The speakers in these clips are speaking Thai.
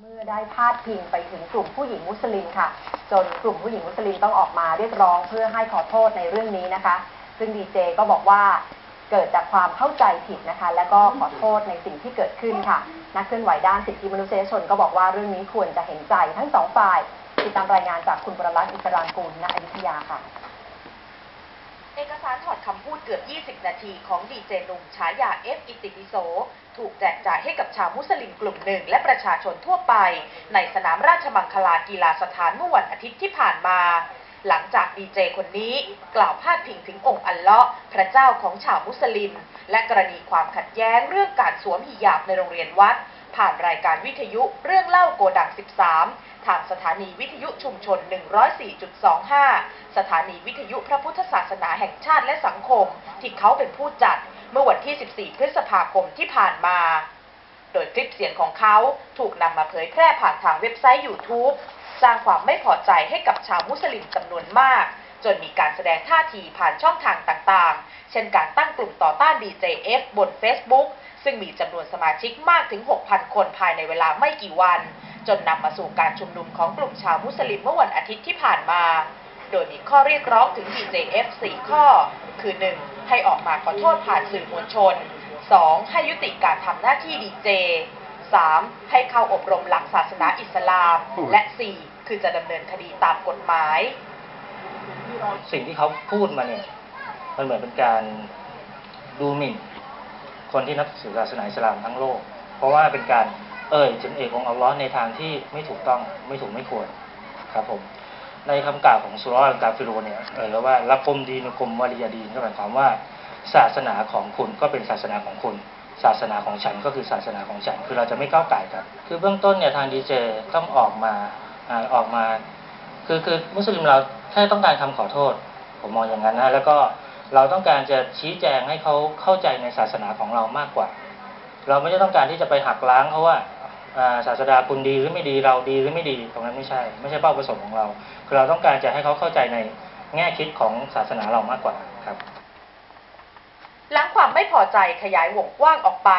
เมื่อได้พาดพิงไปถึงกลุ่มผู้หญิงมุสลิมค่ะ จนกลุ่มผู้หญิงมุสลิมต้องออกมาเรียกร้องเพื่อให้ขอโทษในเรื่องนี้นะคะ ซึ่งดีเจก็บอกว่าเกิดจากความเข้าใจผิดนะคะ และก็ขอโทษในสิ่งที่เกิดขึ้นค่ะ นักเคลื่อนไหวด้านสิทธิมนุษยชนก็บอกว่าเรื่องนี้ควรจะเห็นใจทั้งสองฝ่าย ติดตามรายงานจากคุณประลักษณ์อิสรางกูลณอยุธยาค่ะ เอกสารถอดคำพูดเกือบ 20 นาทีของดีเจหนุ่มฉายาเอฟอิติปิโส ถูกแจกจ่ายให้กับชาวมุสลิมกลุ่มหนึ่งและประชาชนทั่วไป ในสนามราชมังคลากีฬาสถานเมื่อวันอาทิตย์ที่ผ่านมา หลังจากดีเจคนนี้กล่าวพาดพิงถึงองค์อัลเลาะห์พระเจ้าของชาวมุสลิม และกรณีความขัดแย้งเรื่องการสวมหิญาบในโรงเรียนวัด ผ่านรายการวิทยุเรื่องเล่าโกดัง 13 ทางสถานีวิทยุชุมชน 104.25 สถานีวิทยุพระพุทธศาสนาแห่งชาติและสังคม ที่เขาเป็นผู้จัดเมื่อวันที่ 14 พฤษภาคมที่ผ่านมา โดยคลิปเสียงของเขาถูกนำมาเผยแพร่ผ่านทางเว็บไซต์ YouTube สร้างความไม่พอใจให้กับชาวมุสลิมจำนวนมาก จนมีการแสดงท่าทีผ่านช่องทางต่างๆ เช่นการตั้งกลุ่มต่อต้าน DJF บน Facebook ซึ่งมีจำนวนสมาชิกมากถึง 6,000 คนภายในเวลาไม่กี่วัน จนนำมาสู่การชุมนุมของกลุ่มชาวมุสลิมเมื่อวันอาทิตย์ที่ผ่านมา โดยมีข้อเรียกร้องถึง DJF 4 ข้อ คือ 1. ให้ออกมาขอโทษผ่านสื่อมวลชน 2. ให้ยุติการทำหน้าที่ดีเจ 3. ให้เข้าอบรมหลักศาสนาอิสลาม และ 4. คือจะดำเนินคดีตามกฎหมาย สิ่งที่เขาพูดมาเนี่ย มันเหมือนเป็นการดูหมิ่น คนที่นับถือศาสนาอิสลามทั้งโลก เพราะว่าเป็นการเอ่ยถึงเอกองอัลลอฮ์ในทางที่ไม่ถูกต้องไม่ถูกไม่ควรครับผมในคำกล่าวของสุรอัลกาฟิโรเนี่ยเอ่ยว่าละคมดีนุคมวาริยาดีนก็หมายความว่าศาสนาของคุณก็เป็นศาสนาของคุณ ศาสนาของฉันก็คือศาสนาของฉัน คือเราจะไม่ก้าวไก่กัน คือเบื้องต้นเนี่ยทางดีเจต้องออกมาออกมา คือคือมุสลิมเรา แค่ต้องการคำขอโทษ ผมมองอย่างนั้นนะแล้วก็เราต้องการจะชี้แจงให้เขาเข้าใจในศาสนาของเรามากกว่า เราไม่ได้ต้องการที่จะไปหักล้างเขาว่าอ่าศาสดาคุณดีหรือไม่ดีเราดีหรือไม่ดีตรงนั้นไม่ใช่ ไม่ใช่เป้าประสงค์ของเรา คือเราต้องการจะให้เขาเข้าใจในแง่คิดของศาสนาเรามากกว่าครับ หลังความไม่พอใจขยายวงกว้างออกไป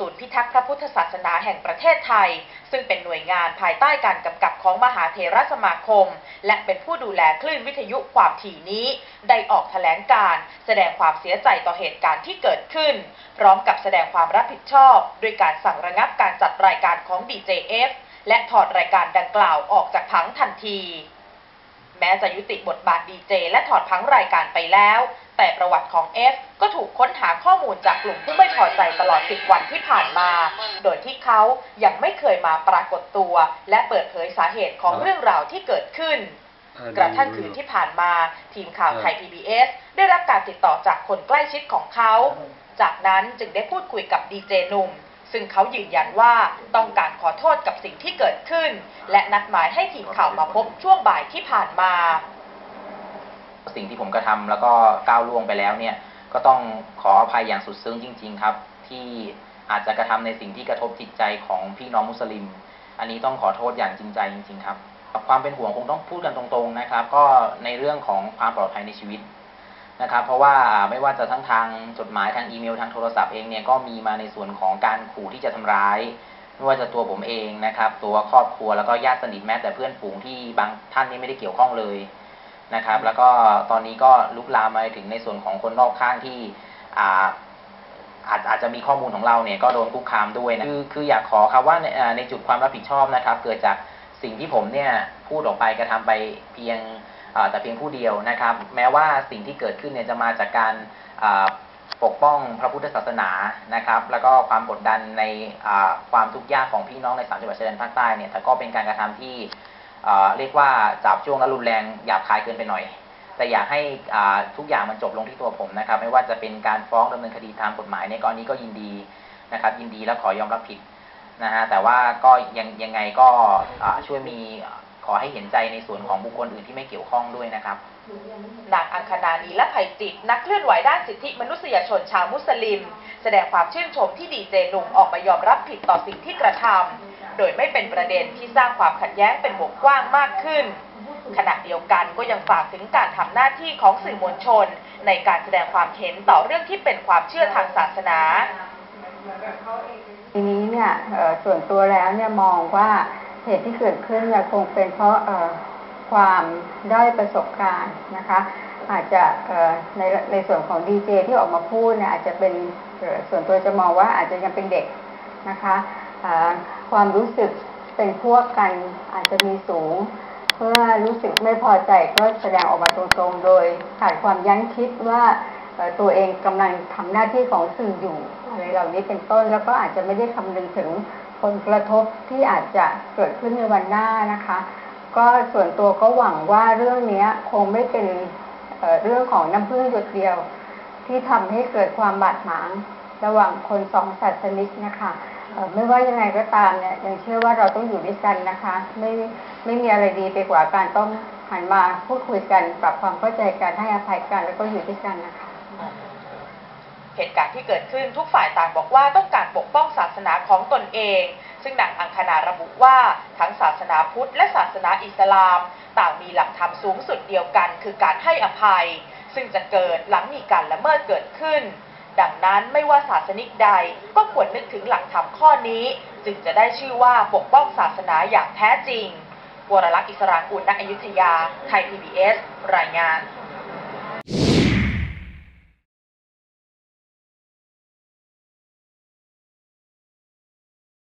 ศูนย์พิทักษ์พระพุทธศาสนาแห่งประเทศไทย ซึ่งเป็นหน่วยงานภายใต้การกำกับของมหาเถรสมาคม และเป็นผู้ดูแลคลื่นวิทยุความถี่นี้ ได้ออกแถลงการ์แสดงความเสียใจต่อเหตุการณ์ที่เกิดขึ้น พร้อมกับแสดงความรับผิดชอบด้วยการสั่งระงับการจัดรายการของ DJF และถอดรายการดังกล่าวออกจากผังทันที แม้จะยุติบทบาทดีเจและถอดพังรายการไปแล้ว แต่ประวัติของ F ก็ถูกค้นหาข้อมูลจากกลุ่มผู้ไม่พอใจตลอด 10 วันที่ผ่านมา โดยที่เขายังไม่เคยมาปรากฏตัว และเปิดเผยสาเหตุของเรื่องราวที่เกิดขึ้น กระทั่งคืนที่ผ่านมา ทีมข่าวไทย PBS ได้รับการติดต่อจากคนใกล้ชิดของเขา จากนั้นจึงได้พูดคุยกับดีเจหนุ่มซึ่งเขายืนยันว่าต้องการขอโทษกับสิ่งที่เกิดขึ้น และนัดหมายให้ทีมข่าวมาพบช่วงบ่ายที่ผ่านมา สิ่งที่ผมกระทำแล้วก็ก้าวล่วงไปแล้วเนี่ย ก็ต้องขออภัยอย่างสุดซึ้งจริง ๆ ครับ ที่อาจจะกระทำในสิ่งที่กระทบจิตใจของพี่น้องมุสลิม อันนี้ต้องขอโทษอย่างจริงใจจริง ๆ ครับความเป็นห่วงคงต้องพูดกันตรงๆนะครับ ก็ในเรื่องของความปลอดภัยในชีวิตนะครับ เพราะว่าไม่ว่าจะทั้งทางจดหมายทางอีเมลทางโทรศัพท์เองเนี่ยก็มีมาในส่วนของการขู่ที่จะทำร้าย ไม่ว่าจะตัวผมเองนะครับ ตัวครอบครัวแล้วก็ญาติสนิทแม้แต่เพื่อนฝูงที่บางท่านนี่ไม่ได้เกี่ยวข้องเลย นะครับ แล้วก็ตอนนี้ก็ลุกลามมาถึงในส่วนของคนรอบข้างที่อ่าอาจอาจจะมีข้อมูลของเราเนี่ยก็โดนคุกคามด้วยนะคือคืออยากขอครับว่าในในจุดความรับผิดชอบนะครับ เกิดจากสิ่งที่ผมเนี่ยพูดออกไปกระทำไปเพียงแต่เพียงผู้เดียวนะครับ แม้ว่าสิ่งที่เกิดขึ้นเนี่ยจะมาจากการปกป้องพระพุทธศาสนานะครับ แล้วก็ความกดดันในความทุกข์ยากของพี่น้องในสามจังหวัดชายแดนภาคใต้เนี่ยแต่ก็เป็นการกระทำที่ เรียกว่าจับช่วงและรุนแรงหยาบคายเกินไปหน่อย แต่อยากให้ทุกอย่างมันจบลงที่ตัวผมนะครับ ไม่ว่าจะเป็นการฟ้องดำเนินคดีตามกฎหมายในกรณีก็ยินดีนะครับยินดีและขอยอมรับผิดนะฮะแต่ว่าก็ยังยังไงก็ช่วยมี ขอให้เห็นใจในส่วนของบุคคลอื่นที่ไม่เกี่ยวข้องด้วยนะครับนางอังคณานีและไผ่จิต นักเคลื่อนไหวด้านสิทธิมนุษยชนชาวมุสลิม แสดงความชื่นชมที่ดีเจหนุ่มออกมายอมรับผิดต่อสิ่งที่กระทำโดยไม่เป็นประเด็นที่สร้างความขัดแย้งเป็นวงกว้างมากขึ้น ขณะเดียวกันก็ยังฝากถึงการทำหน้าที่ของสื่อมวลชน ในการแสดงความเห็นต่อเรื่องที่เป็นความเชื่อทางศาสนาทีนี้เนี่ยเอ่อส่วนตัวแล้วเนี่ยมองว่า เหตุที่เกิดขึ้นเนี่ยคงเป็นเพราะความได้ประสบการณ์นะคะ อาจจะในในส่วนของดีเจที่ออกมาพูดเนี่ยอาจจะเป็นส่วนตัวจะมองว่าอาจจะยังเป็นเด็กนะคะความรู้สึกเป็นพวกกันอาจจะมีสูงเมื่อรู้สึกไม่พอใจก็แสดงออกมาตรงๆ โดยขาดความยั้งคิดว่าตัวเองกำลังทำหน้าที่ของสื่ออยู่อะไรเหล่านี้เป็นต้นแล้วก็อาจจะไม่ได้คำนึงถึง ผลกระทบที่อาจจะเกิดขึ้นในวันหน้านะคะ ก็ส่วนตัวก็หวังว่าเรื่องนี้คงไม่เป็นเเรื่องของน้ำพึ่งหยดเดียว ที่ทำให้เกิดความบาดหมาง ระหว่างคนสองศาสนิกนะคะเอ่อไม่ว่ายังไงก็ตามเนี่ยยังเชื่อว่าเราต้องอยู่ด้วยกันนะคะ ไม่ไม่มีอะไรดีไปกว่าการต้องหันมาพูดคุยกัน ปรับความเข้าใจกันให้อภัยกันแล้วก็อยู่ด้วยกันนะคะ เหตุการณ์ที่เกิดขึ้นทุกฝ่ายต่างบอกว่าต้องการปกป้องศาสนาของตนเอง ซึ่งนางอังคณาระบุว่าทั้งศาสนาพุทธและศาสนาอิสลาม ต่างมีหลักธรรมสูงสุดเดียวกัน คือการให้อภัย ซึ่งจะเกิดหลังมีการละเมิดเกิดขึ้น ดังนั้นไม่ว่าศาสนิกใดก็ควรนึกถึงหลักธรรมข้อนี้ จึงจะได้ชื่อว่าปกป้องศาสนาอย่างแท้จริงวรลักษณ์อิสรางกุลณอยุธยา ไทย PBS รายงาน